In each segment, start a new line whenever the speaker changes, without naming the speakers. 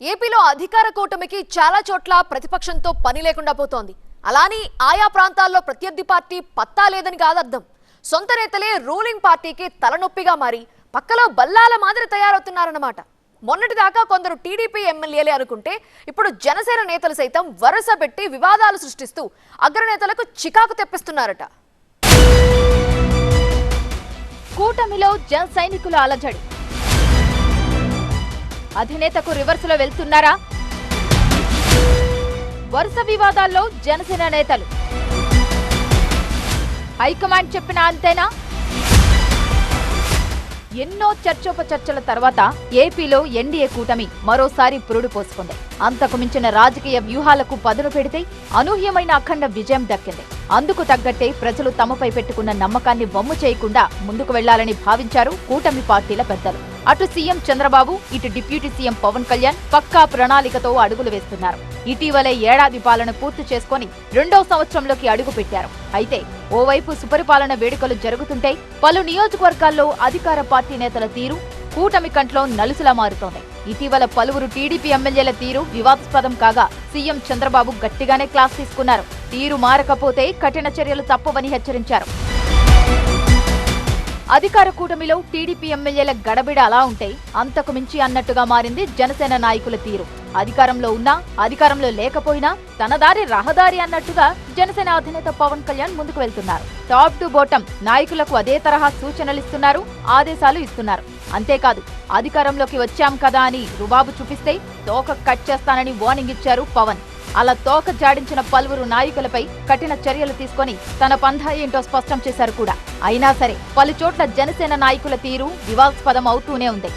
ఏపీలో అధికార కూటమికి చాలా చోట్ల ప్రతిపక్షంతో పని లేకుండా పోతోంది. అలాని ఆయా ప్రాంతాల్లో ప్రత్యర్థి పార్టీ పత్తా లేదని కాదర్థం సొంత నేతలే రూలింగ్ పార్టీకి తలనొప్పిగా మారి పక్కలో బల్లాల మాదిరి తయారవుతున్నారన్నమాట. మొన్నటిదాకా కొందరు టీడీపీ ఎమ్మెల్యేలే అనుకుంటే ఇప్పుడు జనసేన నేతలు సైతం వరుస పెట్టి వివాదాలు సృష్టిస్తూ అగ్రనేతలకు చికాకు తెప్పిస్తున్నారట.
కూటమిలో జన సైనికుల అలజడి. అధినేతకు రివర్సులో వెళ్తున్నారా? వరుస వివాదాల్లో జనసేన నేతలు. హైకమాండ్ చెప్పిన అంతేనా? ఎన్నో చర్చోపచర్చల తర్వాత ఏపీలో ఎన్డీఏ కూటమి మరోసారి పురుడు పోసుకుంది. అంతకు మించిన రాజకీయ వ్యూహాలకు పదును పెడితే అనూహ్యమైన అఖండ విజయం దక్కింది. అందుకు తగ్గట్టే ప్రజలు తమపై పెట్టుకున్న నమ్మకాన్ని బొమ్ము చేయకుండా ముందుకు వెళ్ళాలని భావించారు కూటమి పార్టీల పెద్దలు. అటు సీఎం చంద్రబాబు ఇటు డిప్యూటీ సీఎం పవన్ కళ్యాణ్ పక్కా ప్రణాళికతో అడుగులు వేస్తున్నారు. ఇటీవలే ఏడాది పాలన పూర్తి చేసుకొని రెండో సంవత్సరంలోకి అడుగు పెట్టారు. అయితే ఓవైపు సుపరిపాలన వేడుకలు జరుగుతుంటే పలు నియోజకవర్గాల్లో అధికార పార్టీ నేతల తీరు కూటమి కంట్లో నలుసులా మారుతోంది. ఇటీవల పలువురు టీడీపీ ఎమ్మెల్యేల తీరు వివాదాస్పదం కాగా సీఎం చంద్రబాబు గట్టిగానే క్లాస్ తీసుకున్నారు. తీరు మారకపోతే కఠిన చర్యలు తప్పవని హెచ్చరించారు. అధికార కూటమిలో టీడీపీ ఎమ్మెల్యేల గడబిడ అలా ఉంటే అంతకు మించి అన్నట్టుగా మారింది జనసేన నాయకుల తీరు. అధికారంలో ఉన్నా అధికారంలో లేకపోయినా తన దారి రహదారి అన్నట్టుగా జనసేన అధినేత పవన్ కళ్యాణ్ ముందుకు వెళ్తున్నారు. టాప్ టు బోటం నాయకులకు అదే తరహా సూచనలు ఇస్తున్నారు ఆదేశాలు ఇస్తున్నారు. అంతేకాదు అధికారంలోకి వచ్చాం కదా అని రుబాబు చూపిస్తే తోక కట్ చేస్తానని వార్నింగ్ ఇచ్చారు పవన్. అలా తోక జాడించిన పలువురు నాయకులపై కఠిన చర్యలు తీసుకొని తన పంధా ఏంటో స్పష్టం చేశారు కూడా. అయినా సరే పలుచోట్ల జనసేన నాయకుల తీరు వివాదాస్పదం అవుతూనే ఉంది.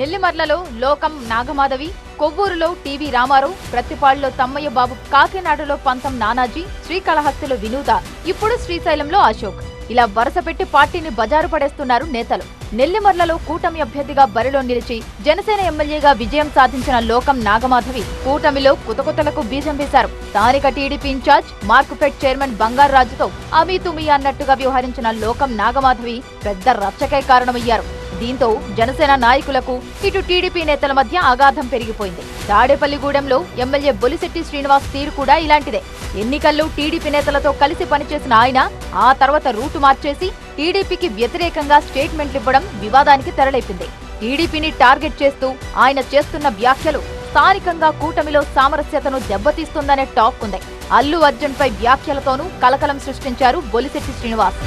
నెల్లిమర్లలో లోకం నాగమాధవి కొవ్వూరులో టీవీ రామారావు ప్రతిపాడులో తమ్మయ్య బాబు కాకినాడలో పంతం నానాజీ శ్రీకాళహస్తిలో వినూత ఇప్పుడు శ్రీశైలంలో అశోక్. ఇలా వరుస పెట్టి పార్టీని బజారు పడేస్తున్నారు నేతలు. నెల్లిమర్లలో కూటమి అభ్యర్థిగా బరిలో నిలిచి జనసేన ఎమ్మెల్యేగా విజయం సాధించిన లోకం నాగమాధవి కూటమిలో కుతకుతలకు బీజం వేశారు. స్థానిక టీడీపీ ఇన్ఛార్జ్ మార్కుపేట్ చైర్మన్ బంగారాజుతో అమీ తుమి అన్నట్టుగా వ్యవహరించిన లోకం నాగమాధవి పెద్ద రచ్చకే కారణమయ్యారు. దీంతో జనసేన నాయకులకు ఇటు టీడీపీ నేతల మధ్య అగాధం పెరిగిపోయింది. తాడేపల్లిగూడెంలో ఎమ్మెల్యే బొలిశెట్టి శ్రీనివాస్ తీరు కూడా ఇలాంటిదే. ఎన్నికల్లో టీడీపీ నేతలతో కలిసి పనిచేసిన ఆయన ఆ తర్వాత రూటు మార్చేసి టీడీపీకి వ్యతిరేకంగా స్టేట్మెంట్లు ఇవ్వడం వివాదానికి తెరలేపింది. టీడీపీని టార్గెట్ చేస్తూ ఆయన చేస్తున్న వ్యాఖ్యలు స్థానికంగా కూటమిలో సామరస్యతను దెబ్బతీస్తుందనే టాక్ ఉంది. అల్లు అర్జున్ పై వ్యాఖ్యలతోనూ కలకలం సృష్టించారు బొలిశెట్టి శ్రీనివాస్.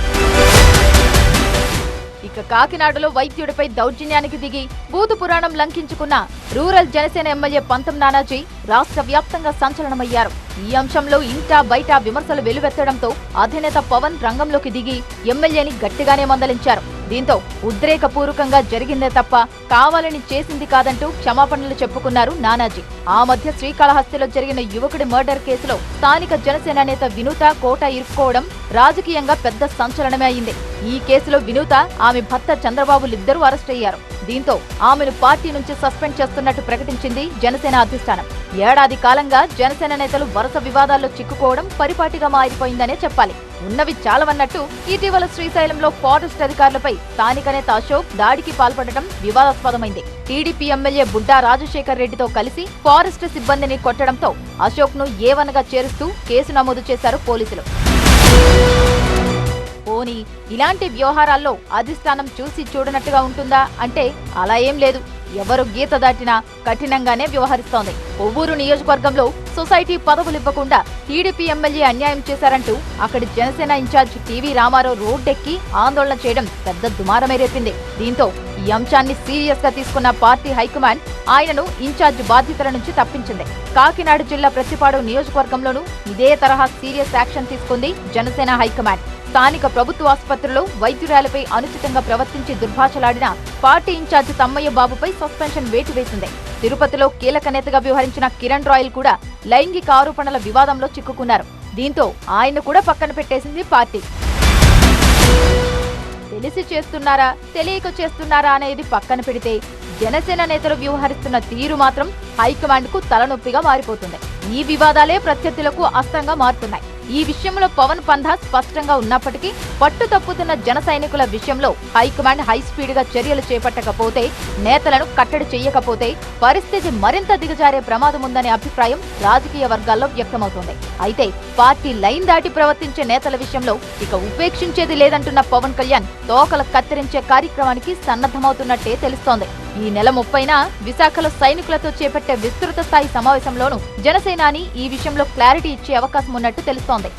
ఇక కాకినాడలో వైద్యుడిపై దౌర్జన్యానికి దిగి బూతు పురాణం లంకించుకున్న రూరల్ జనసేన ఎమ్మెల్యే పంతం నానాజీ రాష్ట్ర వ్యాప్తంగా సంచలనమయ్యారు. ఈ అంశంలో ఇంటా బయట విమర్శలు వెలువెత్తడంతో అధినేత పవన్ రంగంలోకి దిగి ఎమ్మెల్యేని గట్టిగానే మందలించారు. దీంతో ఉద్రేకపూర్వకంగా జరిగిందే తప్ప కావాలని చేసింది కాదంటూ క్షమాపణలు చెప్పుకున్నారు నానాజీ. ఆ మధ్య శ్రీకాళహస్తిలో జరిగిన యువకుడి మర్డర్ కేసులో స్థానిక జనసేన నేత వినూత కోట ఇరుక్కోవడం రాజకీయంగా పెద్ద సంచలనమే అయింది. ఈ కేసులో వినూత ఆమె భర్త చంద్రబాబులిద్దరూ అరెస్ట్ అయ్యారు. దీంతో ఆమెను పార్టీ నుంచి సస్పెండ్ చేస్తున్నట్టు ప్రకటించింది జనసేన అధిష్టానం. ఏడాది కాలంగా జనసేన నేతలు వరుస వివాదాల్లో చిక్కుకోవడం పరిపాటిగా మారిపోయిందనే చెప్పాలి. ఉన్నవి చాలవన్నట్టు ఇటీవల శ్రీశైలంలో ఫారెస్ట్ అధికారులపై స్థానిక నేత అశోక్ దాడికి పాల్పడటం వివాదాస్పదమైంది. టీడీపీ ఎమ్మెల్యే బుడ్డా రాజశేఖర్ రెడ్డితో కలిసి ఫారెస్ట్ సిబ్బందిని కొట్టడంతో అశోక్ను ఏవనగా చేరుస్తూ కేసు నమోదు చేశారు పోలీసులు. పోనీ ఇలాంటి వ్యవహారాల్లో అధిష్టానం చూసి చూడనట్టుగా ఉంటుందా? అంటే అలా ఏం లేదు. ఎవరు గీత దాటినా కఠినంగానే వ్యవహరిస్తోంది. కొవ్వూరు నియోజకవర్గంలో సొసైటీ పదవులు ఇవ్వకుండా టీడీపీ ఎమ్మెల్యే అన్యాయం చేశారంటూ అక్కడి Janasena incharge T V Ramarao రోడ్డెక్కి ఆందోళన చేయడం పెద్ద దుమారమే రేపింది. దీంతో ఈ అంశాన్ని సీరియస్గా తీసుకున్న పార్టీ హైకమాండ్ ఆయనను ఇన్ఛార్జ్ బాధ్యతల నుంచి తప్పించింది. కాకినాడ జిల్లా ప్రతిపాడు నియోజకవర్గంలోనూ ఇదే తరహా సీరియస్ యాక్షన్ తీసుకుంది జనసేన హైకమాండ్. స్థానిక ప్రభుత్వ ఆసుపత్రిలో వైద్యురాలపై అనుచితంగా ప్రవర్తించి దుర్భాషలాడిన పార్టీ ఇన్ఛార్జ్ తమ్మయ్య బాబుపై సస్పెన్షన్ వేటు వేసింది తిరుపతిలో కీలక నేతగా వ్యవహరించిన కిరణ్ రాయల్ కూడా లైంగిక ఆరోపణల వివాదంలో చిక్కుకున్నారు. దీంతో ఆయన కూడా పక్కన పెట్టేసింది పార్టీ. తెలిసి చేస్తున్నారా తెలియక చేస్తున్నారా అనేది పక్కన పెడితే జనసేన నేతలు వ్యవహరిస్తున్న తీరు మాత్రం హైకమాండ్కు తలనొప్పిగా మారిపోతుంది. ఈ వివాదాలే ప్రత్యర్థులకు అస్తంగా మారుతున్నాయి. ఈ విషయంలో పవన్ పంధా స్పష్టంగా ఉన్నప్పటికీ పట్టు తప్పుతున్న జన సైనికుల విషయంలో హైకమాండ్ హై గా చర్యలు చేపట్టకపోతే నేతలను కట్టడి చేయకపోతే పరిస్థితి మరింత దిగజారే ప్రమాదం ఉందనే అభిప్రాయం రాజకీయ వర్గాల్లో వ్యక్తమవుతోంది. అయితే పార్టీ లైన్ దాటి ప్రవర్తించే నేతల విషయంలో ఇక ఉపేక్షించేది లేదంటున్న పవన్ కళ్యాణ్ తోకలు కత్తిరించే కార్యక్రమానికి సన్నద్ధమవుతున్నట్టే తెలుస్తోంది. ఈ నెల ముప్పైన విశాఖలో సైనికులతో చేపట్టే విస్తృత స్థాయి సమావేశంలోనూ జనసేనాని ఈ విషయంలో క్లారిటీ ఇచ్చే అవకాశం ఉన్నట్టు తెలుస్తోంది.